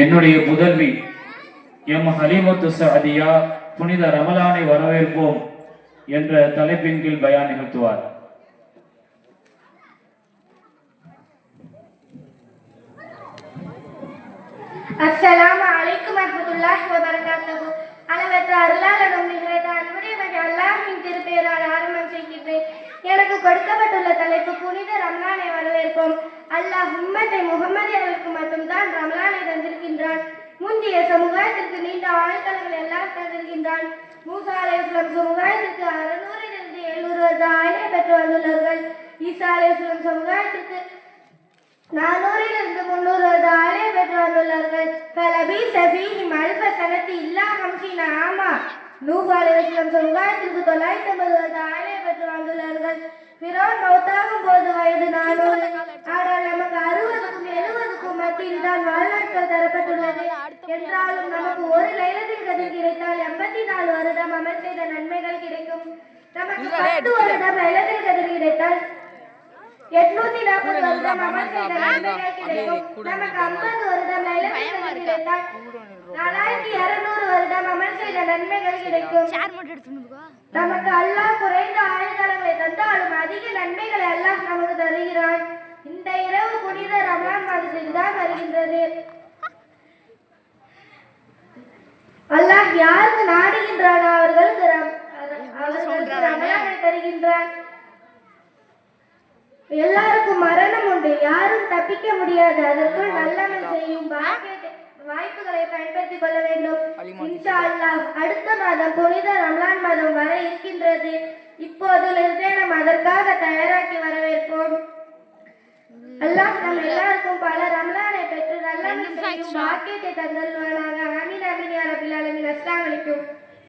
என்னுடைய புதல்வி. எம் ஹலிமத்து சஅதியா புனித ரமலானை வரவேற்போம் என்ற தலைப்பின் கீழ் பயான் நிகழ்த்துவார். அஸ்ஸலாமு அலைக்கும் வரஹ்மத்துல்லாஹி வபரகாத்துஹு. அளவற்ற அருளாளனும் நிகழ்ந்த அன்புடைய மகன் திருப்பெயரால் ஆரம்பம் செய்கின்றேன். எனக்கு கொடுக்கப்பட்டுள்ள தலைப்பு புனித ரம்லானை வரவேற்போம். அல்லாஹ் உம்மத்தை முகமதியர்களுக்கு மட்டும்தான் ரம்லானை சமுதாயத்திற்கு நீண்ட ஆயுதங்களை எல்லாம் தந்திருக்கின்றான் மூசா அலைஹிஸ்ஸலாம் சமுதாயத்திற்கு அறுநூறிலிருந்து எழுநூறு வருட ஆயுளை பெற்று வந்துள்ளார்கள் ஈசா அலைஹிஸ்ஸலாம் சமுதாயத்திற்கு நானூறிலிருந்து முன்னூறு வருட ஆலய பெற்று வந்துள்ளார்கள் கலபி சபீஹி மல்ப சனத்தி இல்லா ஹம்சீன ஆமா. நூஹ் அலைஹிஸ்ஸலாம் சமுதாயத்திற்கு தொள்ளாயிரத்தி ஐம்பது வருட ஆலய பெற்று வந்துள்ளார்கள் பிறோன் மௌத்தாகும் போது வயது நானூறு. ஆனால் நமக்கு என்றாலும் நமக்கு ஒரு லைலத்தில் கதிர் கிடைத்தால் எண்பத்தி நாலு வருடம் அமல் செய்த நன்மைகள் கிடைக்கும். நமக்கு பத்து வருடம் லைலத்தில் கதிர் கிடைத்தால் எட்நூத்தி நாற்பது வருடம் அமல் செய்த நன்மைகள் கிடைக்கும். நமக்கு ஐம்பது வருடம் லைலத்தில் கிடைத்தால் நாலாயிரத்தி இருநூறு வருடம் அமல் செய்த நன்மைகள் கிடைக்கும். நமக்கு அல்லாஹ் குறைந்த ஆயுள்காலங்களை தந்தாலும் அதிக நன்மைகளை அல்லாஹ் நமக்கு தருகிறான். இந்த இரவு புனித ரமலான் மாதத்தில் தான் வருகின்றது அல்லாஹ் யாருக்கு நாடுகின்றானோ? அவர்களுக்கு தருகின்றான். எல்லாருக்கும் மரணம் உண்டு. யாரும் தப்பிக்க முடியாது. அதற்குள் நல்லமல் செய்யும் வாய்ப்புகளை பயன்படுத்திக் கொள்ள வேண்டும். இன்ஷா அல்லாஹ் அடுத்த மாதம் புனித ரம்லான் மாதம் வர இருக்கின்றது. இப்போதிலிருந்தே நாம் அதற்காக தயாராக்கி வரவேற்போம். அல்லாஹ் நம் எல்லாருக்கும் பல ரம்லானை பெற்று நல்லமல் செய்யும் பாக்கியத்தை தந்தல்வானாக அமீன் அமீன் யா ரபில் ஆலமீன் அஸ்ஸலாமு அலைக்கும்